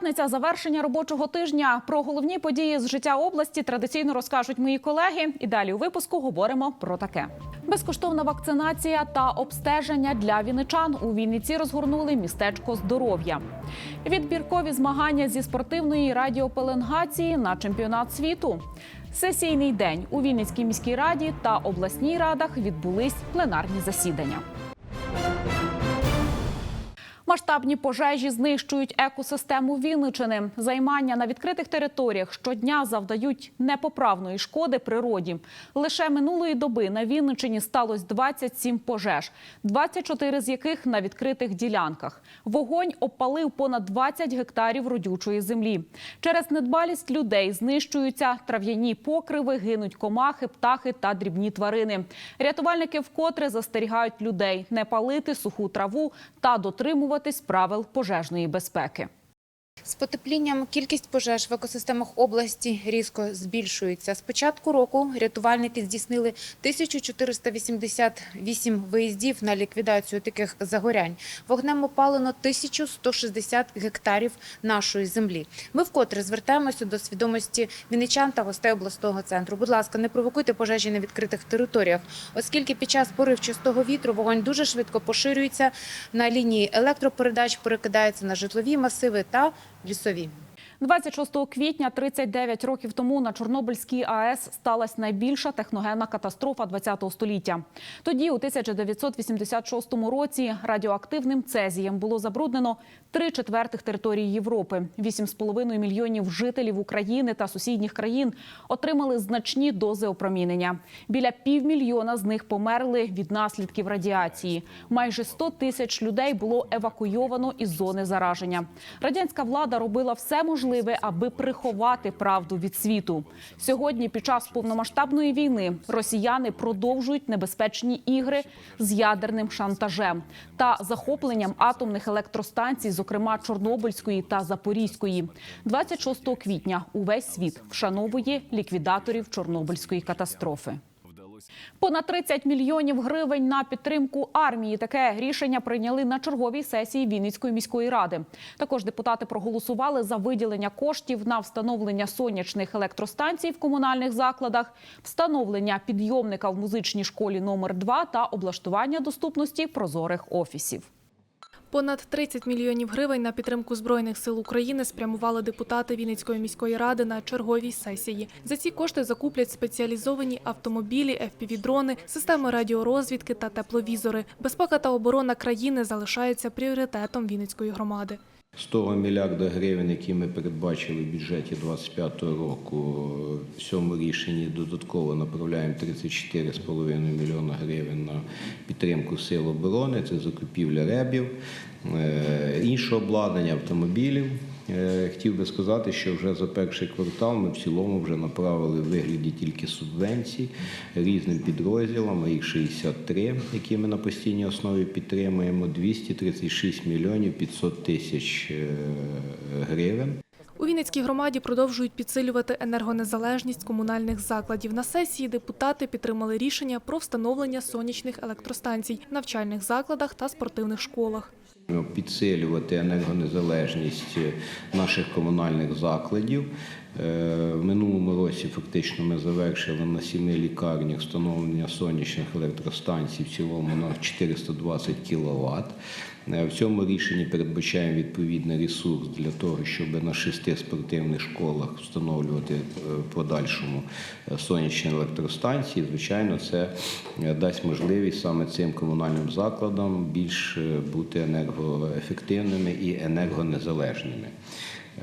П'ятниця завершення робочого тижня. Про головні події з життя області традиційно розкажуть мої колеги. І далі у випуску говоримо про таке: безкоштовна вакцинація та обстеження для віничан. У Вінниці розгорнули містечко здоров'я. Відбіркові змагання зі спортивної радіопеленгації на чемпіонат світу. Сесійний день у Вінницькій міській раді та обласній радах відбулись пленарні засідання. Масштабні пожежі знищують екосистему Вінничини. Займання на відкритих територіях щодня завдають непоправної шкоди природі. Лише минулої доби на Вінничині сталося 27 пожеж, 24 з яких на відкритих ділянках. Вогонь опалив понад 20 гектарів родючої землі. Через недбалість людей знищуються трав'яні покриви, гинуть комахи, птахи та дрібні тварини. Рятувальники вкотре застерігають людей не палити суху траву та дотримуватись правил пожежної безпеки. З потеплінням кількість пожеж в екосистемах області різко збільшується. З початку року рятувальники здійснили 1488 виїздів на ліквідацію таких загорянь. Вогнем опалено 1160 гектарів нашої землі. Ми вкотре звертаємося до свідомості вінничан та гостей обласного центру. Будь ласка, не провокуйте пожежі на відкритих територіях, оскільки під час поривчастого вітру вогонь дуже швидко поширюється на лінії електропередач, перекидається на житлові масиви та лісові. 26 квітня 39 років тому на Чорнобильській АЕС сталася найбільша техногенна катастрофа ХХ століття. Тоді, у 1986 році, радіоактивним цезієм було забруднено три четвертих території Європи. 8,5 мільйонів жителів України та сусідніх країн отримали значні дози опромінення. Біля півмільйона з них померли від наслідків радіації. Майже 100 тисяч людей було евакуйовано із зони зараження. Радянська влада робила все можливе, аби приховати правду від світу. Сьогодні, під час повномасштабної війни, росіяни продовжують небезпечні ігри з ядерним шантажем та захопленням атомних електростанцій, зокрема Чорнобильської та Запорізької. 26 квітня увесь світ вшановує ліквідаторів Чорнобильської катастрофи. Понад 30 мільйонів гривень на підтримку армії. Таке рішення прийняли на черговій сесії Вінницької міської ради. Також депутати проголосували за виділення коштів на встановлення сонячних електростанцій в комунальних закладах, встановлення підйомника в музичній школі номер 2 та облаштування доступності прозорих офісів. Понад 30 мільйонів гривень на підтримку збройних сил України спрямували депутати Вінницької міської ради на черговій сесії. За ці кошти закуплять спеціалізовані автомобілі, FPV-дрони, системи радіорозвідки та тепловізори. Безпека та оборона країни залишаються пріоритетом Вінницької громади. З того мільярда гривень, які ми передбачили в бюджеті 2025 року, в цьому рішенні додатково направляємо 34,5 мільйона гривень на підтримку сил оборони. Це закупівля ребів, іншого інше обладнання, автомобілів. Е, Хотів би сказати, що вже за перший квартал ми в цілому вже направили в вигляді тільки субвенцій різним підрозділам, їх 63, які ми на постійній основі підтримуємо, 236 мільйонів 500 тисяч е, гривень. У Вінницькій громаді продовжують підсилювати енергонезалежність комунальних закладів. На сесії депутати підтримали рішення про встановлення сонячних електростанцій в навчальних закладах та спортивних школах. Підсилювати енергонезалежність наших комунальних закладів. Е, В минулому році фактично ми завершили на сіми лікарнях встановлення сонячних електростанцій в цілому на 420 кВт. Е, В цьому рішенні передбачаємо відповідний ресурс для того, щоб на шести спортивних школах встановлювати е, в подальшому е, сонячні електростанції. Звичайно, це дасть можливість саме цим комунальним закладам більш бути енергоефективними і енергонезалежними.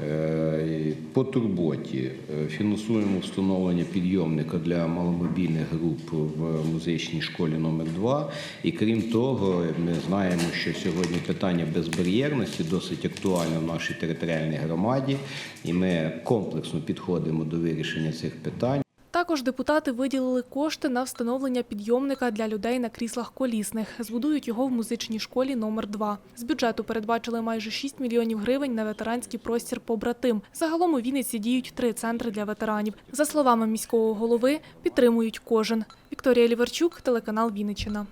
Е, По турботі е, фінансуємо встановлення підйомника для маломобільних груп в музичній школі номер 2 І крім того, ми знаємо, що сьогодні питання безбар'єрності досить актуальне в нашій територіальній громаді, і ми комплексно підходимо до вирішення цих питань. Також депутати виділили кошти на встановлення підйомника для людей на кріслах колісних. Збудують його в музичній школі номер 2 З бюджету передбачили майже 6 мільйонів гривень на ветеранський простір «Побратим». Загалом у Вінниці діють три центри для ветеранів. За словами міського голови, підтримують кожен. Вікторія Ліверчук, телеканал Вінниччина.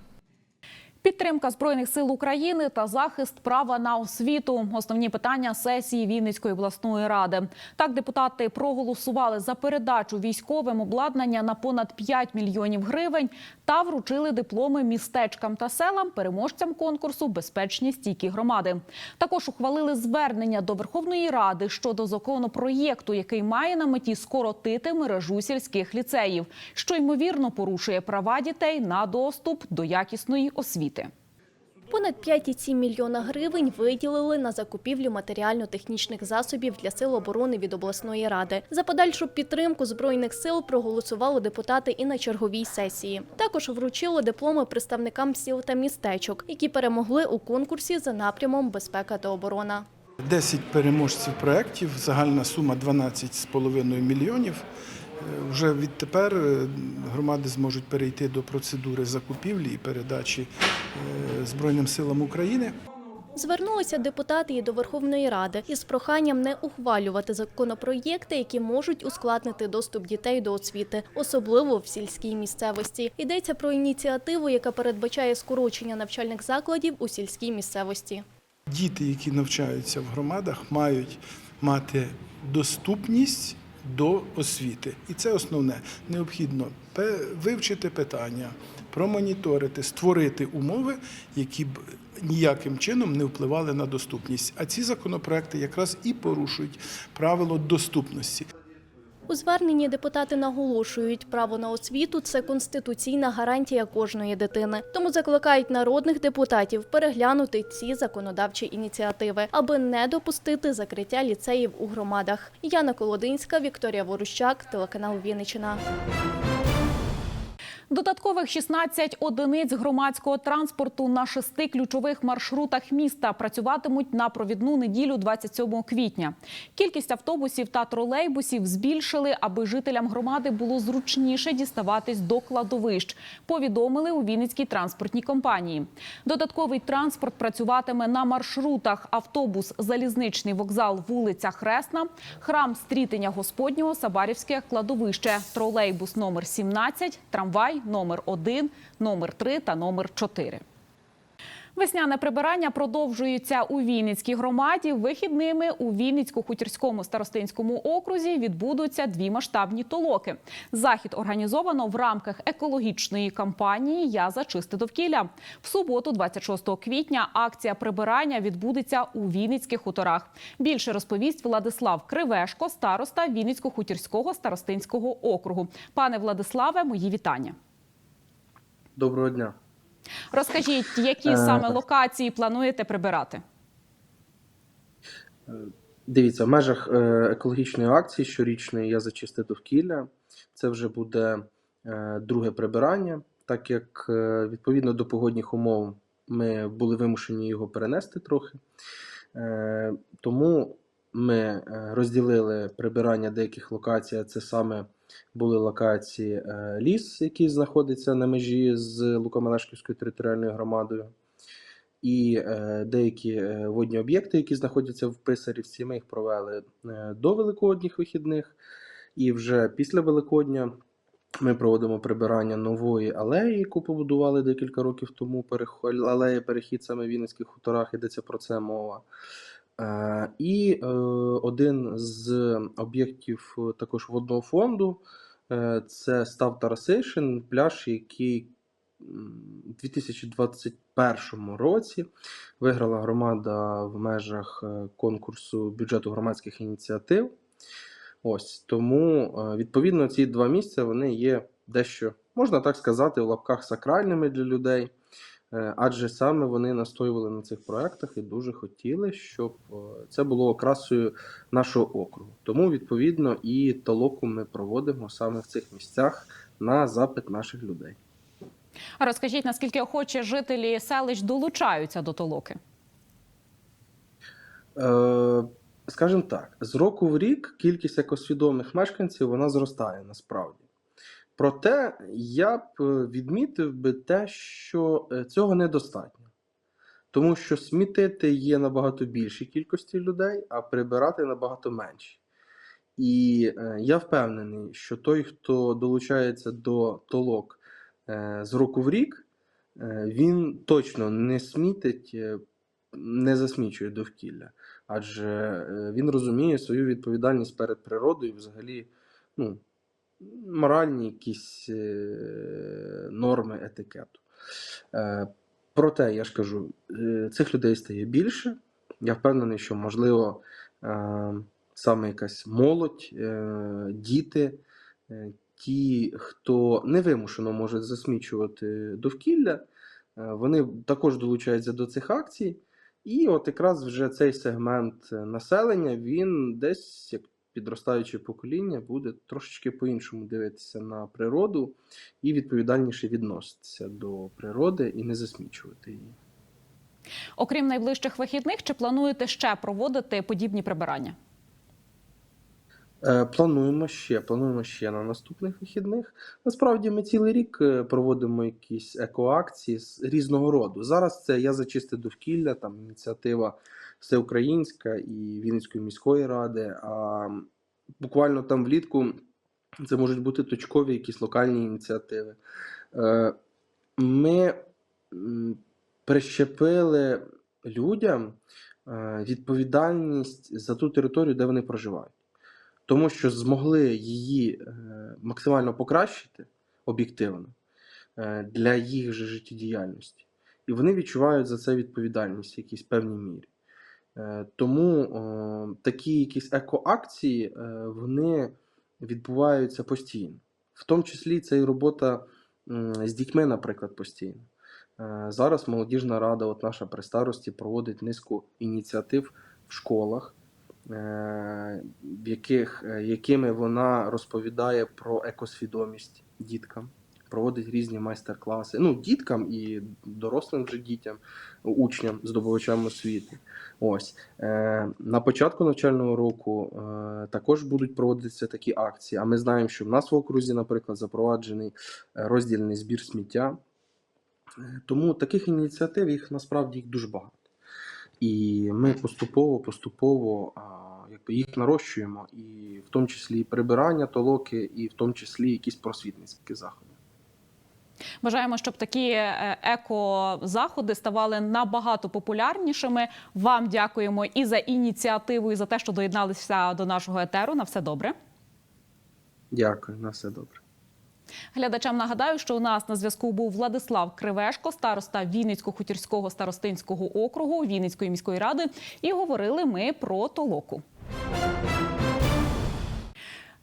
Підтримка збройних сил України та захист права на освіту основні питання сесії Вінницької обласної ради. Так, депутати проголосували за передачу військовим обладнання на понад 5 мільйонів гривень та вручили дипломи містечкам та селам переможцям конкурсу Безпечні стійкі громади. Також ухвалили звернення до Верховної Ради щодо законопроєкту, який має на меті скоротити мережу сільських ліцеїв, що ймовірно порушує права дітей на доступ до якісної освіти. Понад 5,7 мільйона гривень виділили на закупівлю матеріально-технічних засобів для сил оборони від обласної ради. За подальшу підтримку збройних сил проголосували депутати і на черговій сесії. Також вручили дипломи представникам сіл та містечок, які перемогли у конкурсі за напрямом безпека та оборона. 10 переможців проєктів, загальна сума 12,5 мільйонів. Е, Вже відтепер е, громади зможуть перейти до процедури закупівлі і передачі е, Збройним силам України. Звернулися депутати і до Верховної Ради із проханням не ухвалювати законопроєкти, які можуть ускладнити доступ дітей до освіти, особливо в сільській місцевості. Йдеться про ініціативу, яка передбачає скорочення навчальних закладів у сільській місцевості. Діти, які навчаються в громадах, мають мати доступність до освіти. І це основне. Необхідно вивчити питання, промоніторити, створити умови, які б ніяким чином не впливали на доступність. А ці законопроекти якраз і порушують правило доступності. У зверненні депутати наголошують, право на освіту це конституційна гарантія кожної дитини. Тому закликають народних депутатів переглянути ці законодавчі ініціативи, аби не допустити закриття ліцеїв у громадах. Яна Колодинська, Вікторія Ворущак, телеканал Вінниччина. Додаткових 16 одиниць громадського транспорту на шести ключових маршрутах міста працюватимуть на провідну неділю 27 квітня. Кількість автобусів та тролейбусів збільшили, аби жителям громади було зручніше діставатись до кладовищ. Повідомили у Вінницькій транспортній компанії. Додатковий транспорт працюватиме на маршрутах: автобус, залізничний вокзал, вулиця Хресна, храм Стрітення Господнього, Сабарівське кладовище, тролейбус номер 17, трамвай номер 1, номер 3 та номер 4. Весняне прибирання продовжується у Вінницькій громаді. Вихідними у Вінницько-Хутірському старостинському окрузі відбудуться дві масштабні толоки. Захід організовано в рамках екологічної кампанії Я за чисте довкілля. В суботу, 26 квітня, акція прибирання відбудеться у Вінницьких хуторах. Більше розповість Владислав Кривешко, староста Вінницько-Хутірського старостинського округу. Пане Владиславе, мої вітання. Доброго дня. Розкажіть, які Е, саме локації плануєте прибирати? Дивіться, в межах е, екологічної акції щорічної я за чисте довкілля. Це вже буде е, друге прибирання, так як е, відповідно до погодних умов ми були вимушені його перенести трохи. Е, Тому ми е, розділили прибирання деяких локацій. Це саме були локації е, ліс, який знаходиться на межі з Лукомелешківською територіальною громадою. І е, деякі е, водні об'єкти, які знаходяться в Писарівці, ми їх провели до великодніх вихідних. І вже після Великодня ми проводимо прибирання нової алеї, яку побудували декілька років тому. Алея перехід саме в Вінницьких хуторах, йдеться про це мова. Е, І е, один з об'єктів е, також водного фонду це став Тарасишин, пляж, який у 2021 році виграла громада в межах конкурсу бюджету громадських ініціатив. Ось тому, відповідно, ці два місця вони є дещо, можна так сказати, в лапках сакральними для людей. Е, Адже саме вони настоювали на цих проектах і дуже хотіли, щоб е, це було окрасою нашого округу. Тому, відповідно, і толоку ми проводимо саме в цих місцях на запит наших людей. А розкажіть, наскільки охочі жителі селищ долучаються до толоки? Е, скажімо так, з року в рік кількість екосвідомих мешканців вона зростає насправді. Проте я б е, відмітив би те, що е, цього недостатньо. Тому що смітити є набагато більшій кількості людей, а прибирати набагато менші. І е, я впевнений, що той, хто долучається до толок з року в рік, він точно не смітить, не засмічує довкілля, адже він розуміє свою відповідальність перед природою, взагалі, ну, моральні якісь е, норми етикету. Е, Проте, я ж кажу, е, цих людей стає більше. Я впевнений, що можливо саме якась молодь, діти, ті, хто невимушено може засмічувати довкілля, вони також долучаються до цих акцій. І от якраз вже цей сегмент населення, він десь, як підростаюче покоління, буде трошечки по-іншому дивитися на природу і відповідальніше відноситися до природи і не засмічувати її. Окрім найближчих вихідних, чи плануєте ще проводити подібні прибирання? Е, Плануємо ще, плануємо ще на наступних вихідних. Насправді ми цілий рік е, проводимо якісь екоакції з різного роду. Зараз це я зачисти довкілля, там ініціатива всеукраїнська і Вінницької міської ради. А буквально там влітку це можуть бути точкові якісь локальні ініціативи. Е, Ми прищепили людям е, відповідальність за ту територію, де вони проживають тому що змогли її е, максимально покращити об'єктивно для їх же життєдіяльності. І вони відчувають за це відповідальність в якійсь певній мірі. Е, Тому такі якісь екоакції е, вони відбуваються постійно. В тому числі це і робота з дітьми, наприклад, постійно. Е, Зараз молодіжна рада, от наша при старості, проводить низку ініціатив в школах, в яких, якими вона розповідає про екосвідомість діткам, проводить різні майстер-класи. Ну, діткам і дорослим вже дітям, учням, здобувачам освіти. Ось е, на початку навчального року е, також будуть проводитися такі акції. А ми знаємо, що в нас в окрузі, наприклад, запроваджений е, роздільний збір сміття. Е, Тому таких ініціатив їх насправді їх дуже багато. І ми поступово, поступово якби їх нарощуємо, і в тому числі і прибирання толоки, і в тому числі якісь просвітницькі заходи. Бажаємо, щоб такі е, еко-заходи ставали набагато популярнішими. Вам дякуємо і за ініціативу, і за те, що доєдналися до нашого етеру. На все добре. Дякую, на все добре. Глядачам нагадаю, що у нас на зв'язку був Владислав Кривешко, староста Вінницько-Хутірського старостинського округу Вінницької міської ради. І говорили ми про толоку.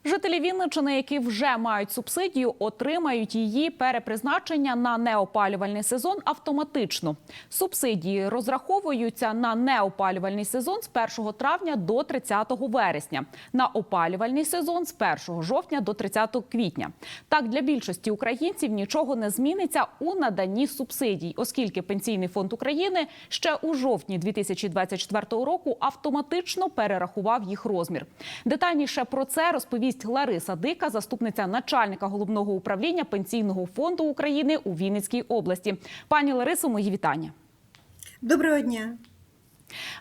Жителі Вінничини, які вже мають субсидію, отримають її перепризначення на неопалювальний сезон автоматично. Субсидії розраховуються на неопалювальний сезон з 1 травня до 30 вересня, на опалювальний сезон з 1 жовтня до 30 квітня. Так для більшості українців нічого не зміниться у наданні субсидій, оскільки Пенсійний фонд України ще у жовтні 2024 року автоматично перерахував їх розмір. Детальніше про це розповість Лариса Дика, заступниця начальника головного управління Пенсійного фонду України у Вінницькій області. Пані Ларисо, мої вітання. Доброго дня.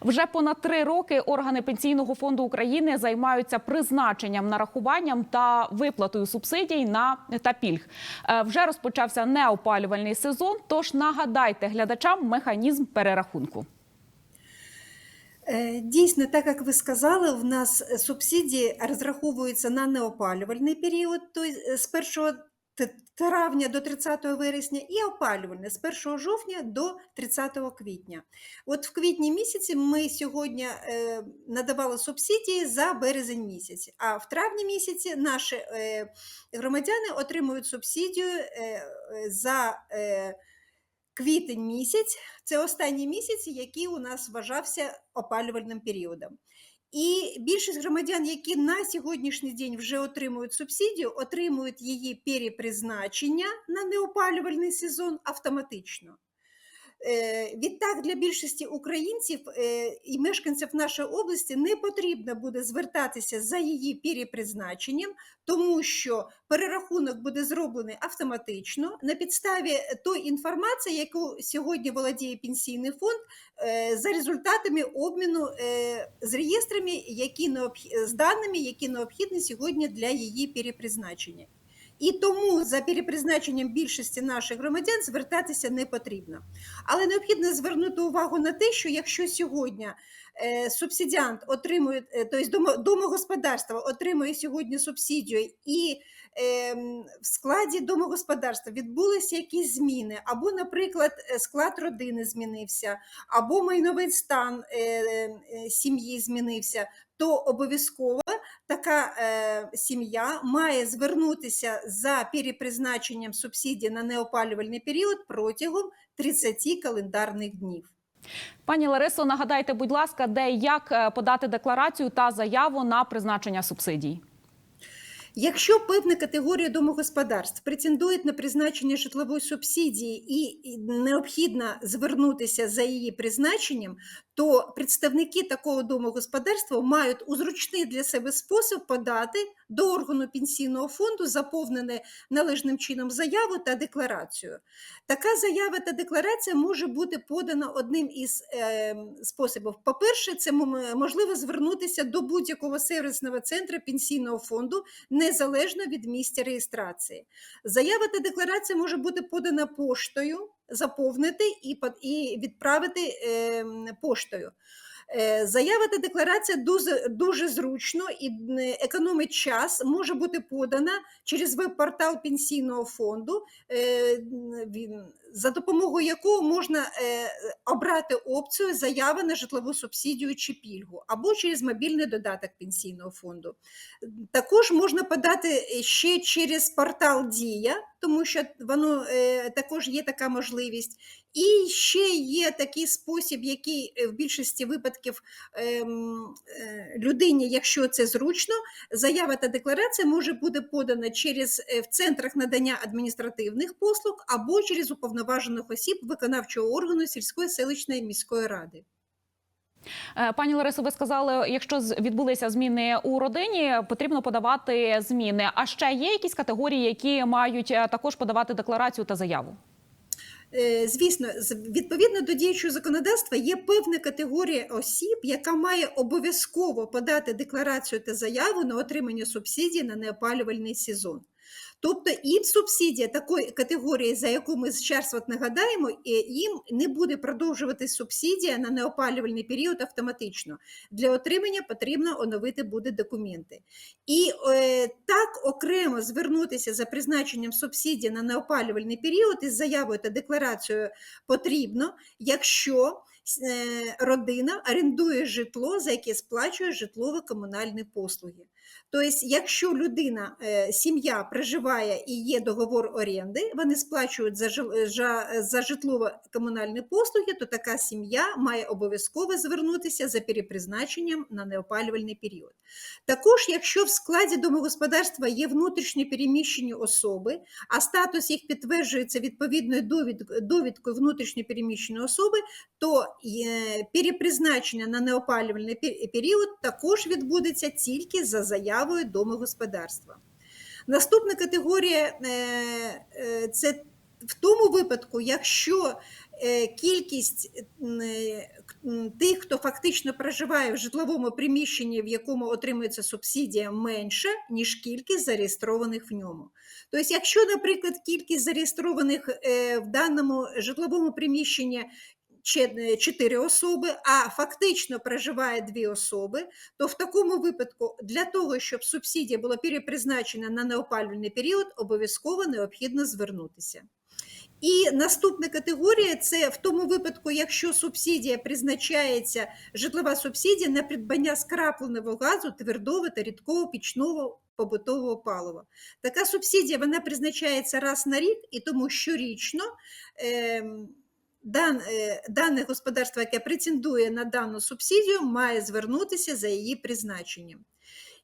Вже понад три роки органи Пенсійного фонду України займаються призначенням, нарахуванням та виплатою субсидій на та пільг. Е, Вже розпочався неопалювальний сезон. Тож нагадайте глядачам механізм перерахунку. Е, Дійсно, так як ви сказали, в нас е, субсидії розраховуються на неопалювальний період, тобто з 1 травня до 30 вересня, і опалювальне з 1 жовтня до 30 квітня. От в квітні місяці ми сьогодні е, надавали субсидії за березень місяць, а в травні місяці наші е, громадяни отримують субсидію е, за квітень місяць. Це останні місяці, який у нас вважався опалювальним періодом. І більшість громадян, які на сьогоднішній день вже отримують субсидію, отримують її перепризначення на неопалювальний сезон автоматично. Е, Відтак для більшості українців е, і мешканців нашої області не потрібно буде звертатися за її перепризначенням, тому що перерахунок буде зроблений автоматично на підставі тої інформації, яку сьогодні володіє пенсійний фонд, е, за результатами обміну з реєстрами, які необх... з даними, які необхідні сьогодні для її перепризначення. І тому за перепризначенням більшості наших громадян звертатися не потрібно. Але необхідно звернути увагу на те, що якщо сьогодні е, субсидіант отримує, е, тобто домогосподарство отримує сьогодні субсидію і ем, в складі домогосподарства відбулися якісь зміни, або, наприклад, е, склад родини змінився, або майновий стан сім'ї змінився, то обов'язково така е, сім'я має звернутися за перепризначенням субсидії на неопалювальний період протягом 30 календарних днів. Пані Ларисо, нагадайте, будь ласка, де і як е, подати декларацію та заяву на призначення субсидій. Якщо певна категорія домогосподарств претендує на призначення житлової субсидії і необхідно звернутися за її призначенням, то представники такого домогосподарства мають у зручний для себе спосіб подати до органу пенсійного фонду заповнене належним чином заяву та декларацію. Така заява та декларація може бути подана одним із е, способів. По-перше, це можливо звернутися до будь-якого сервісного центру пенсійного фонду незалежно від місця реєстрації. Заява та декларація може бути подана поштою, заповнити і, і відправити е, поштою. Е, Заява та декларація дуже, дуже зручно і економить час, може бути подана через веб-портал пенсійного фонду, е, за допомогою якого можна е, обрати опцію заява на житлову субсидію чи пільгу, або через мобільний додаток пенсійного фонду. Також можна подати ще через портал Дія, тому що воно е, також є така можливість. І ще є такий спосіб, який е, в більшості випадків ем, е, людині, якщо це зручно, заява та декларація може бути подана через е, в центрах надання адміністративних послуг або через уповноважених осіб виконавчого органу сільської селищної міської ради. Е, Пані Ларисо, ви сказали, якщо відбулися зміни у родині, потрібно подавати зміни. А ще є якісь категорії, які мають е, також подавати декларацію та заяву? Е, Звісно, відповідно до діючого законодавства є певна категорія осіб, яка має обов'язково подати декларацію та заяву на отримання субсидії на неопалювальний сезон. Тобто і субсидія такої категорії, за яку ми зараз от нагадаємо, їм не буде продовжуватись субсидія на неопалювальний період автоматично. Для отримання потрібно оновити буде документи. І е, так окремо звернутися за призначенням субсидії на неопалювальний період із заявою та декларацією потрібно, якщо е, родина орендує житло, за яке сплачує житлово-комунальні послуги. Тобто, якщо людина, е, сім'я проживає і є договор оренди, вони сплачують за, житлово-комунальні послуги, то така сім'я має обов'язково звернутися за перепризначенням на неопалювальний період. Також, якщо в складі домогосподарства є внутрішньо переміщені особи, а статус їх підтверджується відповідною довід- довідкою внутрішньо переміщеної особи, то е, перепризначення на неопалювальний період також відбудеться тільки за заявою домогосподарства. Наступна категорія е, е, це в тому випадку, якщо е, кількість тих, хто фактично проживає в житловому приміщенні, в якому отримується субсидія, менша, ніж кількість зареєстрованих в ньому. Тобто, якщо, наприклад, кількість зареєстрованих в даному житловому приміщенні 4 особи, а фактично проживає 2 особи, то в такому випадку для того, щоб субсидія була перепризначена на неопалювальний період, обов'язково необхідно звернутися. І наступна категорія це в тому випадку, якщо субсидія призначається житлова субсидія на придбання скрапленого газу, твердого та рідкого пічного побутового палива. Така субсидія вона призначається раз на рік, і тому щорічно е, дане господарство, яке претендує на дану субсидію, має звернутися за її призначенням.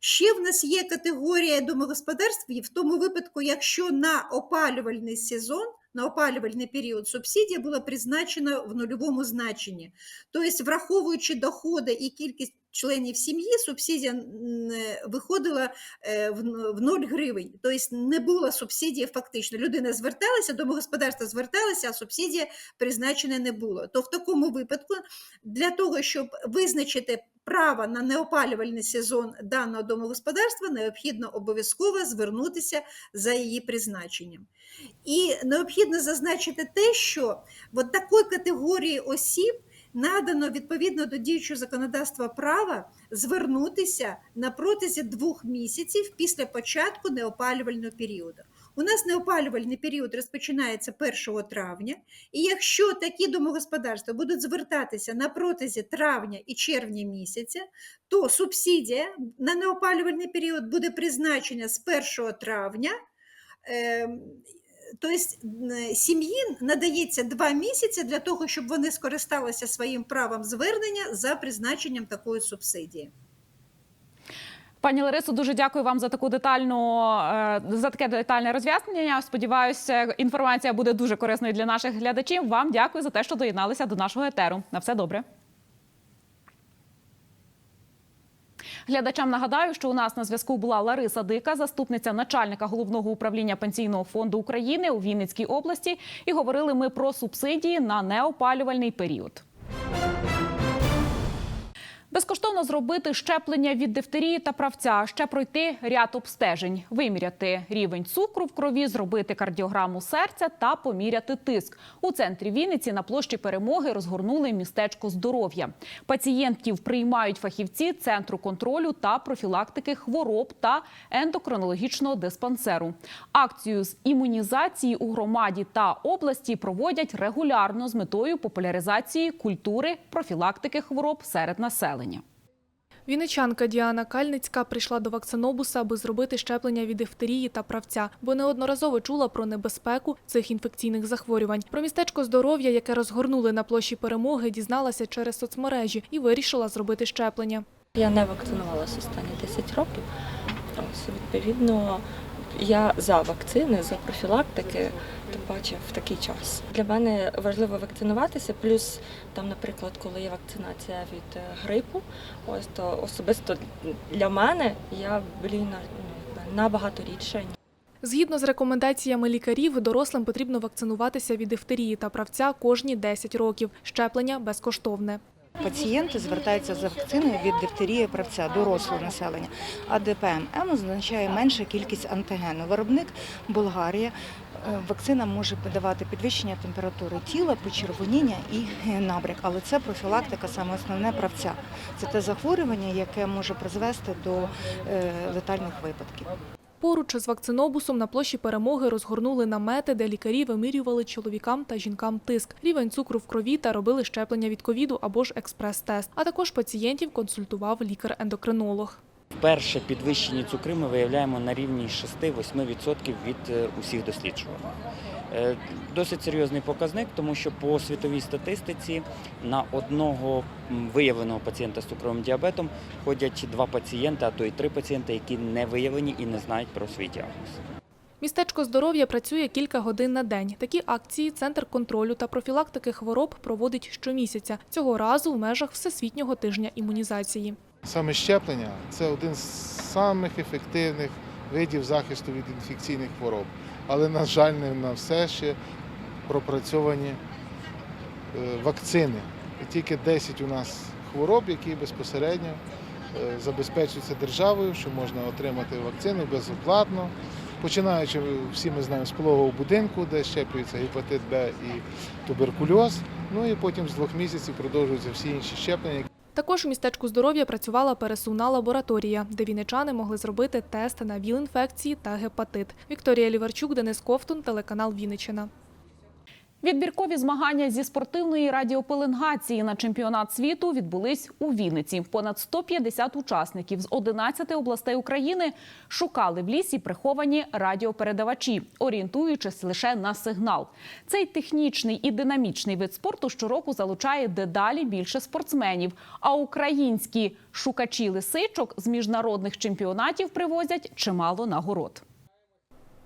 Ще в нас є категорія домогосподарств, і в тому випадку, якщо на опалювальний сезон, на опалювальний період субсидія була призначена в нульовому значенні. Тобто, враховуючи доходи і кількість членів сім'ї, субсидія е, виходила е, в н- 0 гривень. Тобто не було субсидії фактично. Людина зверталася, домогосподарство зверталося, а субсидія призначена не було. То в такому випадку для того, щоб визначити права на неопалювальний сезон даного домогосподарства, необхідно обов'язково звернутися за її призначенням. І необхідно зазначити те, що от такої категорії осіб надано відповідно до діючого законодавства права звернутися на протязі двох місяців після початку неопалювального періоду. У нас неопалювальний період розпочинається 1 травня, і якщо такі домогосподарства будуть звертатися на протязі травня і червня місяця, то субсидія на неопалювальний період буде призначена з 1 травня. Ем, Тобто сім'ї надається два місяці для того, щоб вони скористалися своїм правом звернення за призначенням такої субсидії. Пані Ларисо, дуже дякую вам за таку детальну е, за таке детальне роз'яснення. Сподіваюся, інформація буде дуже корисною для наших глядачів. Вам дякую за те, що доєдналися до нашого етеру. На все добре. Глядачам нагадаю, що у нас на зв'язку була Лариса Дика, заступниця начальника головного управління пенсійного фонду України у Вінницькій області. І говорили ми про субсидії на неопалювальний період. Безкоштовно зробити щеплення від дифтерії та правця, ще пройти ряд обстежень, виміряти рівень цукру в крові, зробити кардіограму серця та поміряти тиск. У центрі Вінниці на площі перемоги розгорнули містечко здоров'я. Пацієнтів приймають фахівці центру контролю та профілактики хвороб та ендокринологічного диспансеру. Акцію з імунізації у громаді та області проводять регулярно з метою популяризації культури профілактики хвороб серед населення. Вінничанка Діана Кальницька прийшла до вакцинобуса, аби зробити щеплення від дифтерії та правця, бо неодноразово чула про небезпеку цих інфекційних захворювань. Про містечко здоров'я, яке розгорнули на площі перемоги, дізналася через соцмережі і вирішила зробити щеплення. Я не вакцинувалася останні 10 років. Ось, відповідно, я за вакцини, за профілактики, тим паче в такий час. Для мене важливо вакцинуватися, плюс там, наприклад, коли є вакцинація від е, грипу, ось то особисто для мене я блін ну, набагато рідше, Згідно з рекомендаціями лікарів, дорослим потрібно вакцинуватися від дифтерії та правця кожні 10 років. Щеплення безкоштовне. Пацієнти звертаються за вакциною від дифтерії правця дорослого населення. А ДПММ означає менша кількість антигену. Виробник Болгарія. Е, Вакцина може давати підвищення температури тіла, почервоніння і набряк, але це профілактика саме основне правця. Це те захворювання, яке може призвести до е, летальних випадків. Поруч з вакцинобусом на площі перемоги розгорнули намети, де лікарі вимірювали чоловікам та жінкам тиск, рівень цукру в крові та робили щеплення від ковіду або ж експрес-тест. А також пацієнтів консультував лікар-ендокринолог. Вперше підвищені цукри ми виявляємо на рівні 6-8% від е, усіх досліджуваних. Е, Досить серйозний показник, тому що по світовій статистиці на одного виявленого пацієнта з цукровим діабетом ходять два пацієнти, а то й три пацієнти, які не виявлені і не знають про свій діагноз. Містечко здоров'я працює кілька годин на день. Такі акції Центр контролю та профілактики хвороб проводить щомісяця. Цього разу в межах Всесвітнього тижня імунізації. Саме щеплення це один з самих ефективних видів захисту від інфекційних хвороб. Але, на жаль, не на все ще пропрацьовані е, вакцини. І тільки 10 у нас хвороб, які безпосередньо е, забезпечуються державою, що можна отримати вакцини безоплатно. Починаючи, всі ми знаємо, з пологового будинку, де щеплюється гепатит Б і туберкульоз. Ну і потім з двох місяців продовжуються всі інші щеплення, Також у містечку здоров'я працювала пересувна лабораторія, де вінничани могли зробити тест на ВІЛ-інфекції та гепатит. Вікторія Ліварчук, Денис Ковтун, телеканал Вінниччина. Відбіркові змагання зі спортивної радіопеленгації на чемпіонат світу відбулись у Вінниці. Понад 150 учасників з 11 областей України шукали в лісі приховані радіопередавачі, орієнтуючись лише на сигнал. Цей технічний і динамічний вид спорту щороку залучає дедалі більше спортсменів. А українські шукачі лисичок з міжнародних чемпіонатів привозять чимало нагород.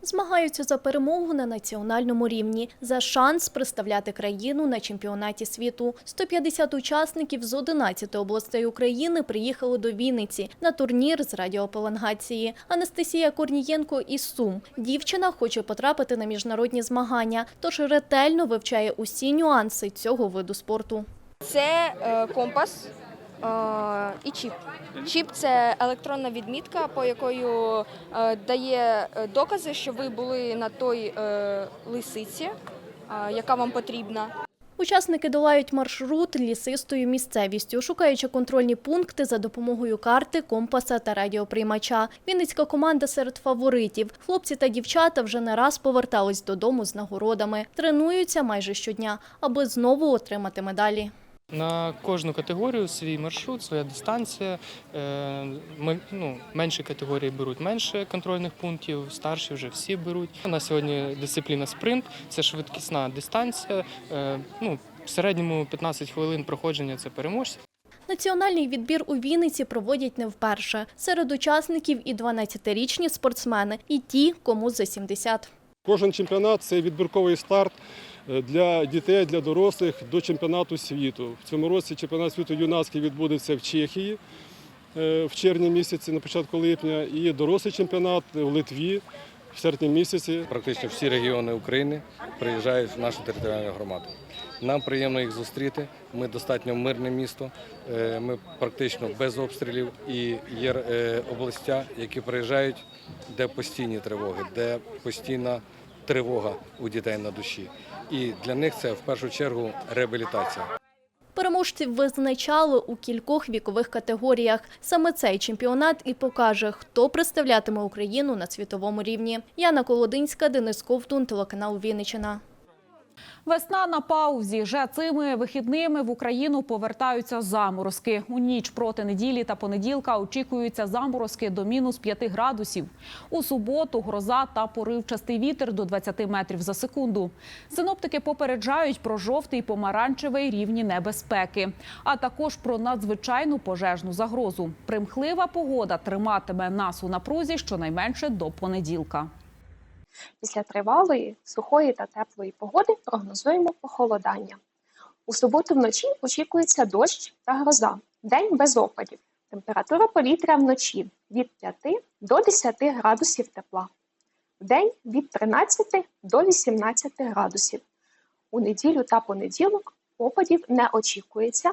Змагаються за перемогу на національному рівні, за шанс представляти країну на чемпіонаті світу. 150 учасників з 11 областей України приїхали до Вінниці на турнір з радіопеленгації. Анастасія Корнієнко із Сум. Дівчина хоче потрапити на міжнародні змагання, тож ретельно вивчає усі нюанси цього виду спорту. Це е, компас, і чіп. Чіп це електронна відмітка, по якою е, дає е, докази, що ви були на той е, лисиці, е, яка вам потрібна. Учасники долають маршрут лісистою місцевістю, шукаючи контрольні пункти за допомогою карти, компаса та радіоприймача. Вінницька команда серед фаворитів. Хлопці та дівчата вже не раз повертались додому з нагородами. Тренуються майже щодня, аби знову отримати медалі. На кожну категорію свій маршрут, своя дистанція. Е, ну, менші категорії беруть менше контрольних пунктів, старші вже всі беруть. На сьогодні дисципліна спринт це швидкісна дистанція. Е, Ну, в середньому 15 хвилин проходження це переможці. Національний відбір у Вінниці проводять не вперше. Серед учасників і 12-річні спортсмени, і ті, кому за 70. Кожен чемпіонат це відбірковий старт для дітей, для дорослих до чемпіонату світу. В цьому році чемпіонат світу юнацький відбудеться в Чехії е, в червні місяці, на початку липня, і дорослий чемпіонат в Литві в серпні місяці. Практично всі регіони України приїжджають в нашу територіальну громаду. Нам приємно їх зустріти. Ми достатньо мирне місто. е, Ми практично без обстрілів і є е, областя, які приїжджають, де постійні тривоги, де постійна тривога у дітей на душі. І для них це в першу чергу реабілітація. Переможців визначали у кількох вікових категоріях. Саме цей чемпіонат і покаже, хто представлятиме Україну на світовому рівні. Яна Колодинська, Денис Ковтун, телеканал Вінниччина. Весна на паузі. Вже цими вихідними в Україну повертаються заморозки. У ніч проти неділі та понеділка очікуються заморозки до мінус 5 градусів. У суботу гроза та поривчастий вітер до 20 метрів за секунду. Синоптики попереджають про жовтий помаранчевий рівні небезпеки, а також про надзвичайну пожежну загрозу. Примхлива погода триматиме нас у напрузі щонайменше до понеділка. Після тривалої, сухої та теплої погоди прогнозуємо похолодання. У суботу вночі очікується дощ та гроза. День без опадів. Температура повітря вночі від 5 до 10 градусів тепла. Вдень від 13 до 18 градусів. У неділю та понеділок опадів не очікується,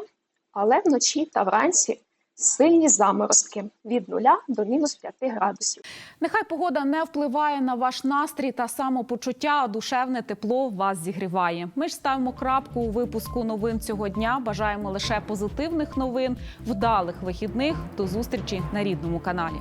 але вночі та вранці сильні заморозки від 0 до мінус 5 градусів. Нехай погода не впливає на ваш настрій та самопочуття, а душевне тепло вас зігріває. Ми ж ставимо крапку у випуску новин цього дня. Бажаємо лише позитивних новин, вдалих вихідних. До зустрічі на рідному каналі.